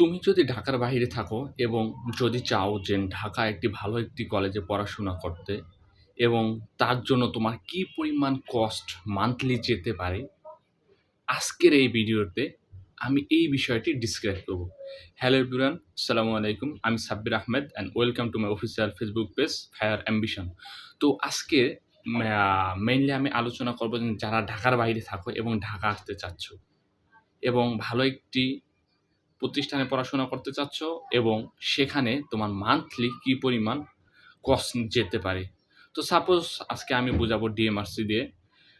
তুমি যদি ঢাকার বাইরে থাকো এবং যদি চাও যে ঢাকা একটি ভালো একটি কলেজে পড়াশোনা করতে এবং তার জন্য তোমার কি পরিমাণ কস্ট মান্থলি যেতে পারে, আজকের এই ভিডিওতে আমি এই বিষয়টি ডিসক্রাইব করব। হ্যালো এভরিওয়ান আসসালামু আলাইকুম, আমি Sabbir Ahmed and welcome to my official Facebook page fire ambition তো আজকে মেইনলি আমি আলোচনা করব যারা ঢাকার বাইরে থাকো এবং ঢাকা আসতে চাচ্ছ এবং ভালো একটি প্রতিষ্ঠানে পড়াশোনা করতে চাচ্ছ এবং সেখানে তোমার মান্থলি কি পরিমাণ কস্ট যেতে পারে? তো সাপোজ আজকে আমি বোঝাবো ডিএমআরসি দিয়ে।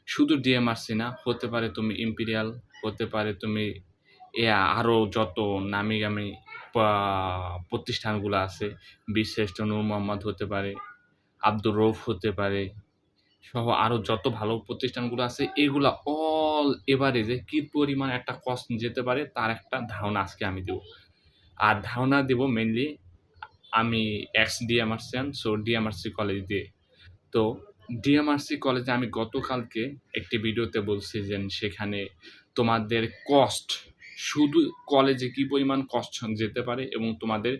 শুধু ডিএমআরসি না, হতে পারে তুমি ইম্পিরিয়াল হতে পারে তুমি এ আরও যত নামি গামি প্রতিষ্ঠানগুলো আছে বিশ্রেষ্ঠ নূর মোহাম্মদ হতে পারে, আব্দুর রৌফ হতে পারে, সহ আরও যত ভালো প্রতিষ্ঠানগুলো আছে, এগুলা অল যে কী পরিমাণ একটা কস্ট যেতে পারে, তার একটা ধারণা আজকে আমি দেবো। আর ধারণা দেব মেনলি আমি ex DMRCian so DMRC college দিয়ে। তো ডিএমআরসি কলেজে আমি গতকালকে একটি ভিডিওতে বলছি যে সেখানে তোমাদের কস্ট শুধু কলেজে কি পরিমাণ কষ্ট যেতে পারে এবং তোমাদের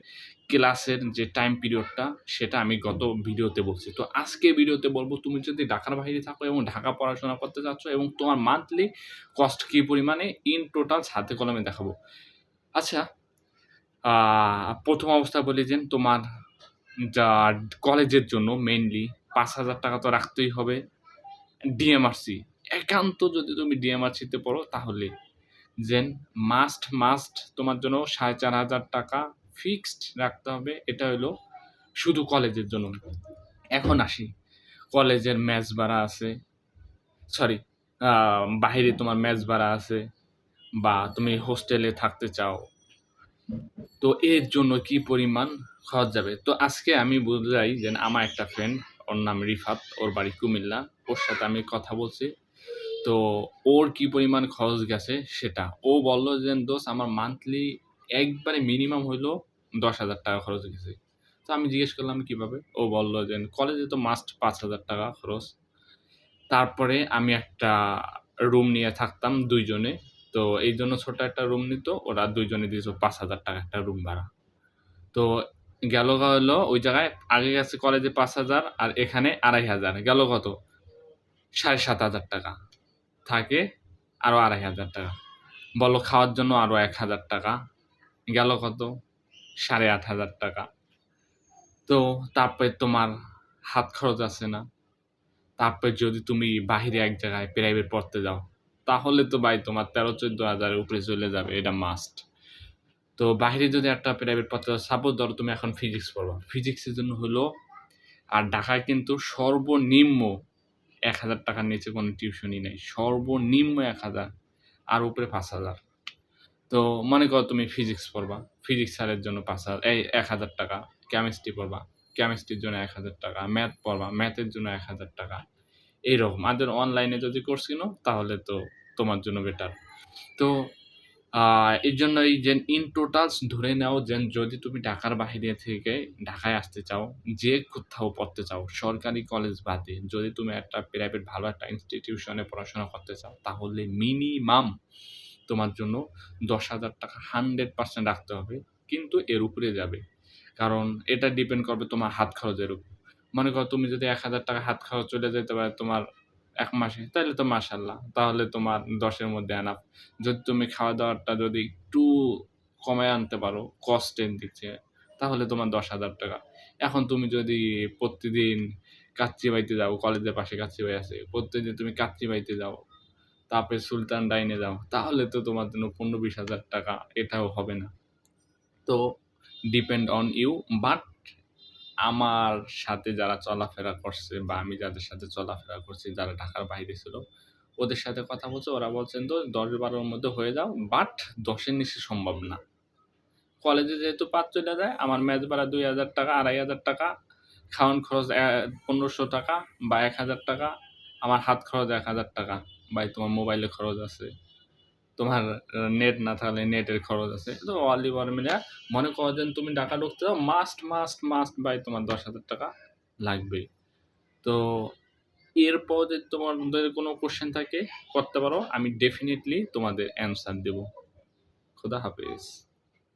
ক্লাসের যে টাইম পিরিয়ডটা সেটা আমি গত ভিডিওতে বলছি। তো আজকে ভিডিওতে বলব, তুমি যদি ঢাকার বাইরে থাকো এবং ঢাকা পড়াশোনা করতে চাচ্ছ এবং তোমার মান্থলি কস্ট কী পরিমাণে ইন টোটাল হাতে কলমে দেখাবো। আচ্ছা প্রথম অবস্থা বলি যে তোমার যা কলেজের জন্য মেইনলি পাঁচ হাজার টাকা তো রাখতেই হবে। ডিএমআরসি একান্ত যদি তুমি ডিএমআরসিতে পড়ো, তাহলে যেন মাস্ট মাস্ট তোমার জন্য সাড়ে চার হাজার টাকা ফিক্সড রাখতে হবে। এটা হলো শুধু কলেজের জন্য। এখন আসি। কলেজের ম্যাচ ভাড়া আছে। সরি বাহিরে তোমার ম্যাচ ভাড়া আছে বা তুমি হোস্টেলে থাকতে চাও। তো এর জন্য কি পরিমাণ খরচ যাবে? তো আজকে আমি বুঝাই যে আমার একটা ফ্রেন্ড ওর নাম রিফাত, ওর বাড়ি কুমিল্লা। ওর সাথে আমি কথা বলছি। তো ওর কি পরিমাণ খরচ গেছে সেটা। ও বলল যে দোষ আমার মান্থলি একবারে মিনিমাম হইল দশ হাজার টাকা খরচ গেছে। তো আমি জিজ্ঞেস করলাম, কীভাবে? ও বলল যে, কলেজে তো মাস্ট পাঁচ হাজার টাকা খরচ। তারপরে আমি একটা রুম নিয়ে থাকতাম দুইজনে। তো এই জন্য ছোট একটা রুম নিত, ওরা দুইজনে দিয়েছিল পাঁচ হাজার টাকা একটা রুম ভাড়া। তো গেল হলো ওই জায়গায়, আগে গেছে কলেজে পাঁচ হাজার আর এখানে আড়াই হাজার। গেল কত? সাড়ে সাত হাজার টাকা। থাকে আরও আড়াই হাজার টাকা। বলো খাওয়ার জন্য আরও এক হাজার টাকা। গেল কত? সাড়ে আট হাজার টাকা। তো তারপরে তোমার হাত খরচ আছে না। তারপরে যদি তুমি বাহিরে এক জায়গায় প্রাইভেট পড়তে যাও, তাহলে তো ভাই তোমার তেরো, চোদ্দ হাজারের উপরে চলে যাবে, এটা মাস্ট তো বাহিরে যদি একটা প্রাইভেট পড়তে যাও সাপোজ ধরো তুমি এখন ফিজিক্স পড়বা ফিজিক্সের জন্য হলো, আর ঢাকায় কিন্তু সর্বনিম্ন এক হাজার টাকার নিচে কোনো টিউশনই নেই। সর্বনিম্ন এক হাজার, আর উপরে পাঁচ হাজার। তো মনে করো তুমি ফিজিক্স পড়বা ফিজিক্স স্যারের জন্য পাঁচ হাজার, এই এক হাজার টাকা। কেমিস্ট্রি পড়বা কেমিস্ট্রির জন্য এক হাজার টাকা। ম্যাথ পড়বা ম্যাথের জন্য এক হাজার টাকা। এইরকম। আর অনলাইনে যদি কোর্স কিনো, তাহলে তো তোমার জন্য বেটার তো এই জন্য এই যে ইন টোটালস ধরে নাও যে যদি তুমি ঢাকার বাহিরে থেকে ঢাকায় আসতে চাও, যে কোথাও পড়তে চাও, সরকারি কলেজ বাদে যদি তুমি একটা প্রাইভেট ভালো একটা ইনস্টিটিউশনে পড়াশোনা করতে চাও, তাহলে মিনিমাম তোমার জন্য দশ হাজার টাকা হান্ড্রেড পার্সেন্ট রাখতে হবে, কিন্তু এর উপরে যাবে। কারণ এটা ডিপেন্ড করবে তোমার হাত খরচের উপর। মনে করো তুমি যদি এক হাজার টাকা হাত খরচ চলে যেতে পারে তোমার এক মাসে, তাহলে তো মাসাল্লাহ তাহলে তোমার দশের মধ্যে আনাপ যদি তুমি খাওয়া দাওয়াটা যদি একটু কমায় আনতে পারো কস্টের দিক থেকে, তাহলে তোমার দশ হাজার টাকা। এখন তুমি যদি প্রতিদিন কাচ্চি বাইতে যাও, কলেজের পাশে কাচ্চি আছে, প্রতিদিন তুমি কাচ্চি যাও, তারপরে সুলতান ডাইনে যাও, তাহলে তো তোমার জন্য পনেরো বিশ হাজার টাকা, এটাও হবে না। তো ডিপেন্ড অন ইউ বাট আমার সাথে যারা চলাফেরা করছে বা আমি যাদের সাথে চলাফেরা করছি, যারা ঢাকার বাইরে ছিল, ওদের সাথে কথা বলছে, ওরা বলছেন তো দশ বারোর মধ্যে হয়ে যাও বাট দশের নিচে সম্ভব না। কলেজে যেহেতু পাঁচ চলে যায়, আমার ম্যাচ ভাড়া দুই হাজার টাকা, আড়াই হাজার টাকা খাওয়ান খরচ পনেরোশো টাকা বা এক হাজার টাকা, আমার হাত খরচ এক হাজার টাকা বা তোমার মোবাইলে খরচ আছে। তোমার নেট না থাকলে নেটের খরচ আছে। তো অল বার মিলে মনে করো যে তুমি টাকা ঢুকতে যাও মাস্ট মাস্ট মাস্ট বাই তোমার দশ হাজার টাকা লাগবেই। তো এরপর যদি তোমাদের কোনো কোশ্চেন থাকে, করতে পারো, আমি ডেফিনেটলি তোমাদের অ্যান্সার দেব। খুদা হাফিজ।